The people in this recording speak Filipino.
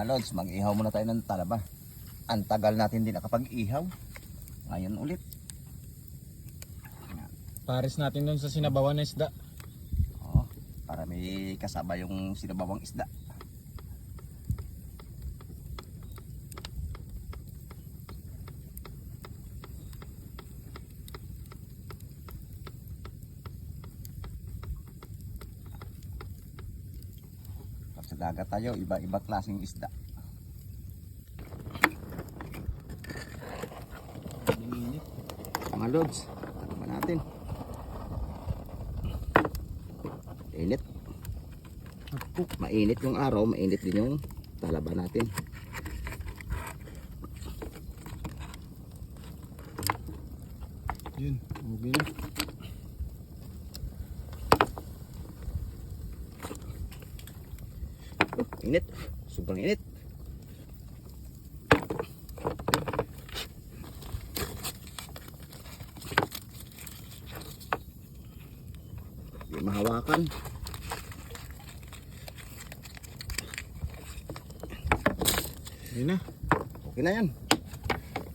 Mga lods, mag-ihaw muna tayo ng talaba. Ang tagal natin din nakapag-ihaw. Ngayon ulit. Pares natin doon sa sinabawan na isda. Oh, para may kasama yung sinabawang isda. Sa dagat tayo, iba-iba klaseng isda. Mga lods, tama natin. Init. Mainit yung araw, mainit din yung talaba natin. Yun, okay na. Init. Sobrang init. Di mahawakan. Yun na. Okay na yan.